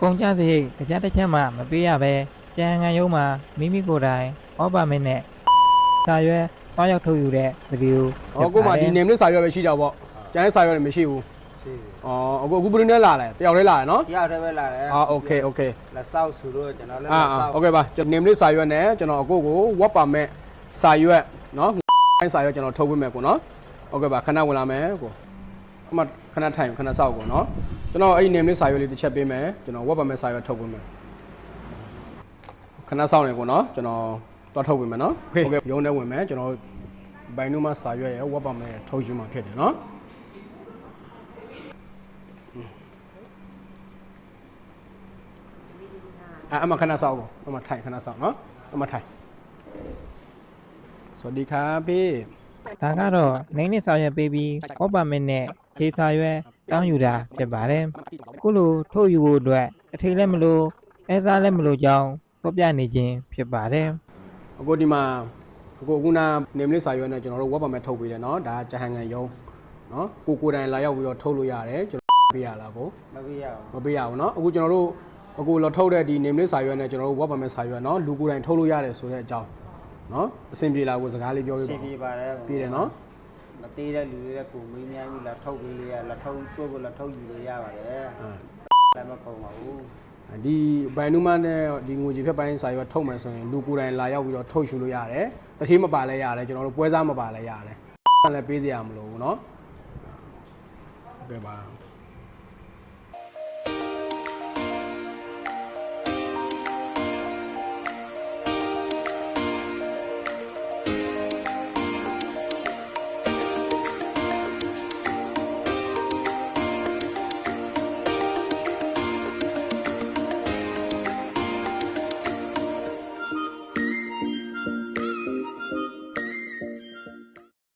ကုန်ကြစရိတ်ကြတစ်ချက်မှမပေးရပဲကြံငံရုံးမှာမိမိကိုယ်တိုင်ဩပါမင်းနဲ့စာရွက်တွားရောက်ထုတ်ယူတဲ့ဗီဒီယို ဟောကိုမှဒီ name လေးစာရွက်ပဲရှိတာပေါ့ကျန်တဲ့စာရွက်တွေမရှိဘူး ရှိတယ် ဩအခုအခုဘယ်လိုနဲ့လာလဲတယောက်တည်းလာတယ်နော် တယောက်တည်းပဲလာတယ် အာโอเคโอเค လက်ဆောက်ဆိုတော့ကျွန်တော်လည်း အာ လက်ဆောက် โอเคပါကျွန်တော် name လေးစာရွက်နဲ့ကျွန်တော်အကိုကို what permit စာရွက်နော်အဲစာရွက်ကျွန်တော်ထုတ်ပေးမယ်ကိုနော်โอเคပါခဏဝင်လာမယ်ကို အမခဏထိုင်ခဏစောက်ကိုနော်ကျွန်တော်အဲ့ဒီ name လေးစာရွက်လေးတစ်ချက်ပေးမယ်ကျွန်တော် what permit စာရွက်ထုတ်ပေးမယ်ခဏစောင့်နေကိုနော်ကျွန်တော်တော့ထုတ်ပေးမယ်နော်โอเคရုံးထဲဝင်မယ်ကျွန်တော်ဘိုင်နူမှာစာရွက်ရဲ့ what permit ထုတ်ယူမှာဖြစ်တယ်နော် အဲ့အမခဏစောက်ကိုအမထိုင်ခဏစောက်နော်အမထိုင်စวัสดีครับพี่ ဒါကတော့နိုင်နဲ့စာရွက်ပေးပြီးဩပါမင်းနဲ့ ခြေစာရွက်တောင်းယူတာဖြစ်ပါတယ်ခုလိုထုတ်ယူဖို့အတွက်အထိတ်လည်းမလို့အဲသားလည်းမလို့ကြောင်းဖော်ပြနေခြင်းဖြစ်ပါတယ်အခုဒီမှာအခုခုနနေမလေးစာရွက်နဲ့ကျွန်တော်တို့ဝက်ပါမဲ့ထုတ်ပေးတယ်နော်ဒါဂျဟန်ကန်ယုံနော်ကိုကိုယ်တိုင်လာရောက်ပြီးတော့ထုတ်လို့ရတယ်ကျွန်တော်ပေးရလားကိုမပြရအောင်မပေးရဘူးနော်အခုကျွန်တော်တို့အခုလောထုတ်တဲ့ဒီနေမလေးစာရွက်နဲ့ကျွန်တော်တို့ဝက်ပါမဲ့စာရွက်နော်လူကိုယ်တိုင်ထုတ်လို့ရတယ်ဆိုတဲ့အကြောင်းနော်အဆင်ပြေလားကိုစကားလေးပြောပြရှပါင်းပြပါတယ်ပြေတယ်နော် မသေးတဲ့လူတွေကကိုမင်းများကြီးလာထုတ်ပေးလေးရလာထုတ်ကိုယ်ကိုလာထုတ်ယူလို့ရပါတယ် အဲ လည်းမကုန်ပါဘူး ဒီဘိုင်နူမနဲ့ဒီငွေကြီးဖြတ်ပိုင်းစာရွက်ထုတ်မယ်ဆိုရင်လူကိုယ်တိုင်လာရောက်ပြီးတော့ထုတ်ရှူလို့ရတယ်တတိမပါလဲရတယ်ကျွန်တော်တို့ပွဲစားမပါလဲရတယ်လည်းပေးစရာမလိုဘူးเนาะဟုတ်ကဲ့ပါ